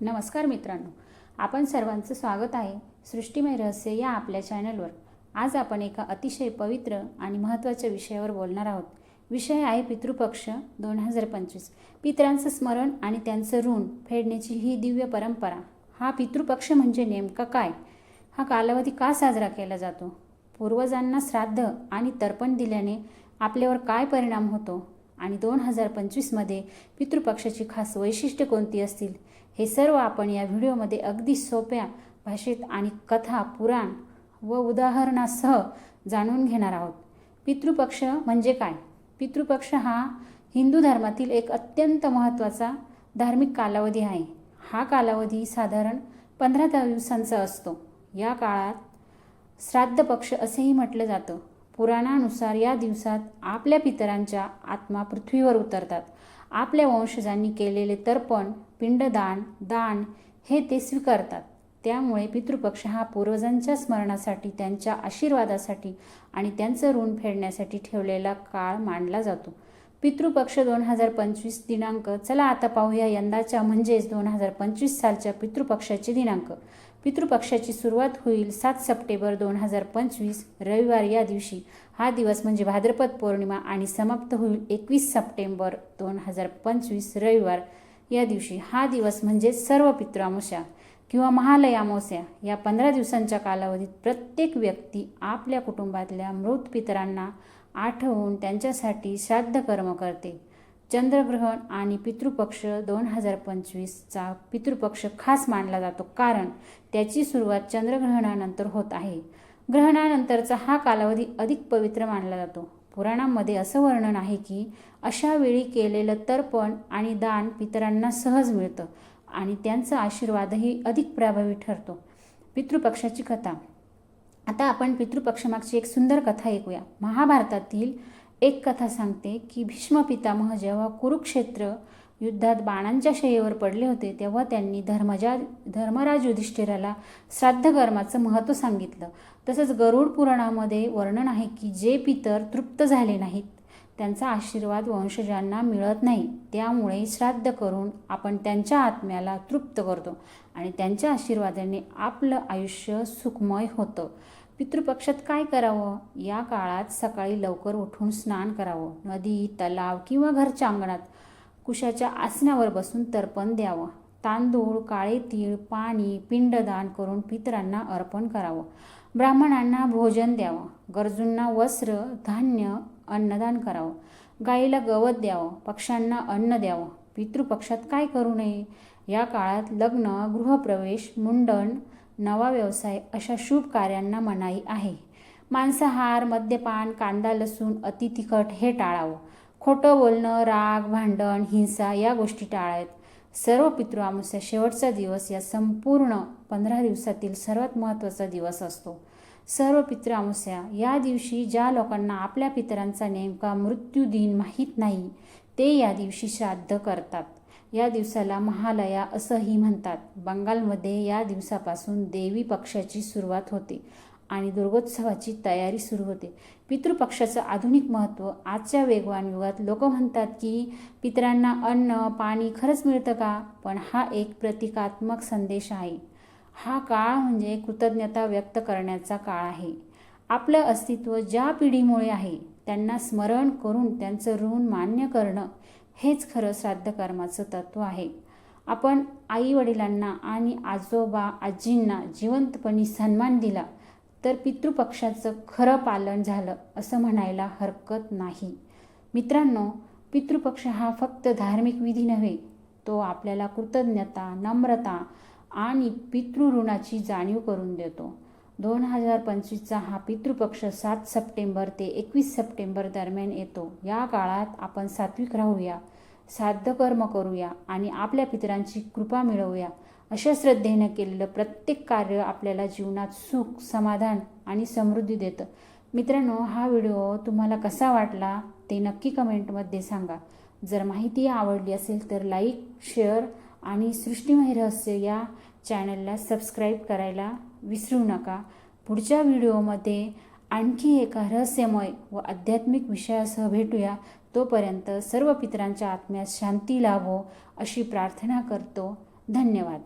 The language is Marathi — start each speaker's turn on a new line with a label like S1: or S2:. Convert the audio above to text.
S1: नमस्कार मित्रांनो आपण सर्वांचं स्वागत आहे सृष्टीमय रहस्य या आपल्या चॅनलवर. आज आपण एका अतिशय पवित्र आणि महत्त्वाच्या विषयावर बोलणार आहोत. विषय आहे पितृपक्ष दोन हजार पंचवीस. पितरांचं स्मरण आणि त्यांचं ऋण फेडण्याची ही दिव्य परंपरा. हा पितृपक्ष म्हणजे नेमका काय? हा कालावधी का साजरा केला जातो? पूर्वजांना श्राद्ध आणि तर्पण दिल्याने आपल्यावर काय परिणाम होतो? आणि दोन हजार पंचवीसमध्ये पितृपक्षाची खास वैशिष्ट्य कोणती असतील? हे सर्व आपण या व्हिडिओमध्ये अगदी सोप्या भाषेत आणि कथा पुराण व उदाहरणासह जाणून घेणार आहोत. पितृपक्ष म्हणजे काय? पितृपक्ष हा हिंदू धर्मातील एक अत्यंत महत्त्वाचा धार्मिक कालावधी आहे. हा कालावधी साधारण पंधरा दिवसांचा असतो. या काळात श्राद्ध पक्ष असेही म्हटलं जातं. पुराणानुसार या दिवसात आपल्या पितरांच्या आत्मा पृथ्वीवर उतरतात. आपल्या वंशजांनी केलेले तर्पण पिंडदान दान हे ते स्वीकारतात. त्यामुळे पितृपक्ष हा पूर्वजांच्या स्मरणासाठी त्यांच्या आशीर्वादासाठी आणि त्यांचं ऋण फेडण्यासाठी ठेवलेला काळ मानला जातो. पितृपक्ष दोन हजार पंचवीस दिनांक. चला आता पाहूया यंदाच्या म्हणजेच दोन हजार पंचवीस सालच्या पितृपक्षाचे दिनांक. पितृपक्षाची सुरुवात होईल सात सप्टेंबर दोन हजार पंचवीस रविवार या दिवशी. हा दिवस म्हणजे भाद्रपद पौर्णिमा आणि समाप्त होईल एकवीस सप्टेंबर दोन हजार पंचवीस रविवार या दिवशी. हा दिवस म्हणजे सर्व पितृअमावस्या किंवा महालय अमावस्या या पंधरा दिवसांच्या कालावधीत प्रत्येक व्यक्ती आपल्या कुटुंबातल्या मृत पितरांना आठवून त्यांच्यासाठी श्राद्ध कर्म करते. चंद्रग्रहण आणि पितृपक्ष दोन हजार पंचवीसचा पितृपक्ष खास मानला जातो. कारण त्याची सुरुवात चंद्रग्रहणानंतर होत आहे. ग्रहणानंतरचा हा कालावधी अधिक पवित्र मानला जातो. पुराणामध्ये असं वर्णन आहे की अशा वेळी केलेलं तर्पण आणि दान पितरांना सहज मिळतं आणि त्यांचा आशीर्वादही अधिक प्रभावी ठरतो. पितृपक्षाची कथा. आता आपण पितृपक्षमागची एक सुंदर कथा ऐकूया. महाभारतातील एक कथा सांगते की भीष्म पितामह जेव्हा कुरुक्षेत्र युद्धात बाणांच्या शयेवर पडले होते तेव्हा त्यांनी धर्मजा धर्मराज युधिष्ठिराला श्राद्ध कर्माचं महत्त्व सांगितलं. तसंच गरुड पुराणामध्ये वर्णन आहे की जे पितर तृप्त झाले नाहीत त्यांचा आशीर्वाद वंशजांना मिळत नाही. त्यामुळे श्राद्ध करून आपण त्यांच्या आत्म्याला तृप्त करतो आणि त्यांच्या आशीर्वादाने आपलं आयुष्य सुखमय होतं. पितृपक्षात काय करावं? या काळात सकाळी लवकर उठून स्नान करावं. नदी तलाव किंवा घरच्या अंगणात कुशाच्या आसनावर बसून तर्पण द्यावं. तांदूळ काळे तीळ पाणी पिंडदान करून पितरांना अर्पण करावं. ब्राह्मणांना भोजन द्यावं. गरजूंना वस्त्र धान्य अन्नदान करावं. गाईला गवत द्यावं. पक्ष्यांना अन्न द्यावं. पितृपक्षात काय करू नये? या काळात लग्न गृहप्रवेश मुंडन नवा व्यवसाय अशा शुभ कार्यांना मनाई आहे. मांसाहार मद्यपान कांदा लसूण अति तिखट हे टाळावं. खोटं बोलणं राग भांडण हिंसा या गोष्टी टाळायत. सर्व पितृअमावस्या शेवटचा दिवस या संपूर्ण पंधरा दिवसातील सर्वात महत्त्वाचा दिवस असतो. सर्व पितृअमावस्या या दिवशी ज्या लोकांना आपल्या पितरांचा नेमका मृत्यू दिन माहीत नाही ते या दिवशी श्राद्ध करतात. या दिवसाला महालया असंही म्हणतात. बंगालमध्ये या दिवसापासून देवी पक्षाची सुरुवात होते आणि दुर्गोत्सवाची तयारी सुरू होते. पितृपक्षाचं आधुनिक महत्त्व आजच्या वेगवान युगात लोक म्हणतात की पितरांना अन्न पाणी खरंच मिळतं का? पण हा एक प्रतिकात्मक संदेश आहे. हा काळ म्हणजे कृतज्ञता व्यक्त करण्याचा काळ आहे. आपलं अस्तित्व ज्या पिढीमुळे आहे त्यांना स्मरण करून त्यांचं ऋण मान्य करणं हेच खरं श्राद्ध कर्माचं तत्त्व आहे. आपण आई वडिलांना आणि आजोबा आजींना जिवंतपणी सन्मान दिला तर पितृपक्षाचं खरं पालन झालं असं म्हणायला हरकत नाही. मित्रांनो पितृपक्ष हा फक्त धार्मिक विधी नव्हे तो आपल्याला कृतज्ञता नम्रता आणि पितृऋणाची जाणीव करून देतो. दोन हजार पंचवीसचा हा पितृपक्ष सात सप्टेंबर ते एकवीस सप्टेंबर दरम्यान येतो. या काळात आपण सात्विक राहूया. साध्य कर्म करूया आणि आपल्या पितरांची कृपा मिळवूया. अशा श्रद्धेनं केलेलं प्रत्येक कार्य आपल्याला जीवनात सुख समाधान आणि समृद्धी देतं. मित्रांनो हा व्हिडिओ तुम्हाला कसा वाटला ते नक्की कमेंटमध्ये सांगा. जर माहिती आवडली असेल तर लाईक शेअर आणि सृष्टीमय रहस्य या चॅनलला सबस्क्राईब करायला विसरू नका. पुढच्या व्हिडिओमध्ये आणखी एका रहस्यमय व आध्यात्मिक विषयासह भेटूया. तोपर्यंत सर्व पितरांच्या आत्म्यास शांती लाभो अशी प्रार्थना करतो. धन्यवाद.